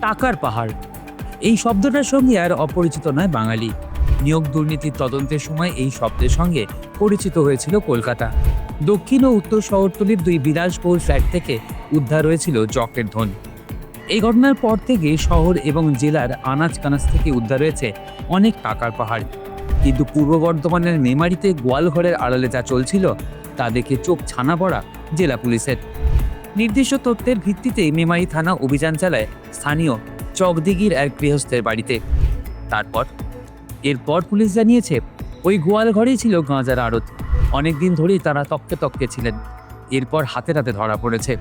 টাকার পাহাড়। এই শব্দটার সঙ্গে আর অপরিচিত নয় বাঙালি। নিয়োগ দুর্নীতির তদন্তের সময় এই শব্দের সঙ্গে পরিচিত হয়েছিল কলকাতা। দক্ষিণ ও উত্তর শহরতলির দুই বিলাসবহুল ফ্ল্যাট থেকে উদ্ধার হয়েছিল চকের ধন। এই ঘটনার পর থেকে শহর এবং জেলার আনাজ কানাজ থেকে উদ্ধার হয়েছে অনেক টাকার পাহাড়। কিন্তু পূর্ব বর্ধমানের মেমারিতে গোয়ালঘরের আড়ালে যা চলছিল, তা দেখে চোখ ছানা পড়া জেলা পুলিশের। নির্দিষ্ট তথ্যের ভিত্তিতে মেমারি থানা অভিযান চালায় স্থানীয় চকদিঘির এক গৃহস্থের বাড়িতে। তারপর, এরপর পুলিশ জানিয়েছে, ওই গোয়াল ঘরেই ছিল গাঁজার আড়ত। অনেকদিন ধরেই তারা তককে তককে ছিলেন। এরপর হাতে হাতে ধরা পড়েছে।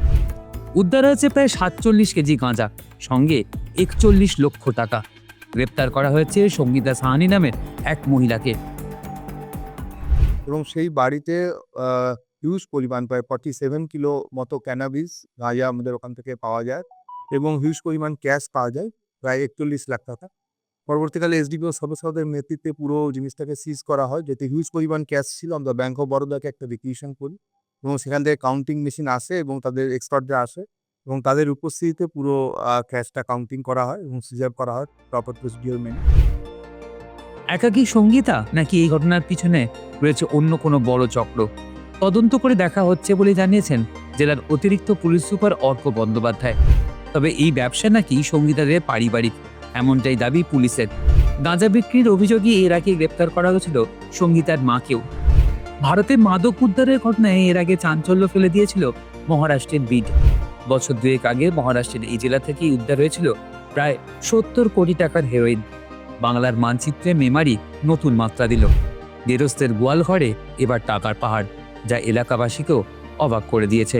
উদ্ধার হয়েছে প্রায় সাতচল্লিশ কেজি গাঁজা, সঙ্গে একচল্লিশ লক্ষ টাকা। গ্রেপ্তার করা হয়েছে সঙ্গীতা সাহানি নামের এক মহিলাকে। এবং সেই বাড়িতে হিউজ পরিমাণ, প্রায় ফর্টি সেভেন কিলো মতো ক্যানাবিস গাঁজা আমাদের ওখান থেকে পাওয়া যায় এবং হিউজ পরিমাণ ক্যাশ পাওয়া যায়, প্রায় একচল্লিশ লাখ টাকা। পরবর্তীকালে এসডিপিও সদস্যদের নেতৃত্বে পুরো জিনিসটাকে সিজ করা হয়, যেতে হিউজ পরিমাণ ক্যাশ ছিল। আমরা ব্যাংক অফ বরোদাকে একটা রিকুইশন করি এবং সেখান থেকে কাউন্টিং মেশিন আসে এবং তাদের এক্সপার্টরা আসে এবং তাদের উপস্থিতিতে পুরো ক্যাশটা কাউন্টিং করা হয় এবং সিজার করা হয় প্রপার প্রসিডিওর মেনে। একাকী সঙ্গীতা নাকি এই ঘটনার পিছনে রয়েছে অন্য কোনো বড় চক্র? তদন্ত করে দেখা হচ্ছে বলে জানিয়েছেন জেলার অতিরিক্ত পুলিশ সুপার অর্ক বন্দ্যোপাধ্যায়। তবে এই ব্যবসা নাকি সঙ্গীতাদের পারিবারিক, এমনটাই দাবি পুলিশের। গাঁজা বিক্রির অভিযোগে এর আগে গ্রেপ্তার করা হয়েছিল সঙ্গীতার মাকেও। ভারতে মাদক উদ্ধারের ঘটনায় এর আগে চাঞ্চল্য ফেলে দিয়েছিল মহারাষ্ট্রের বিড। বছর দুয়েক আগে মহারাষ্ট্রের এই জেলা থেকেই উদ্ধার হয়েছিল প্রায় সত্তর কোটি টাকার হেরোইন। বাংলার মানচিত্রে মেমারি নতুন মাত্রা দিল। গেরস্তের গোয়াল ঘরে এবার টাকার পাহাড়। যা এলাকাবাসীকেও অবাক করে দিয়েছে।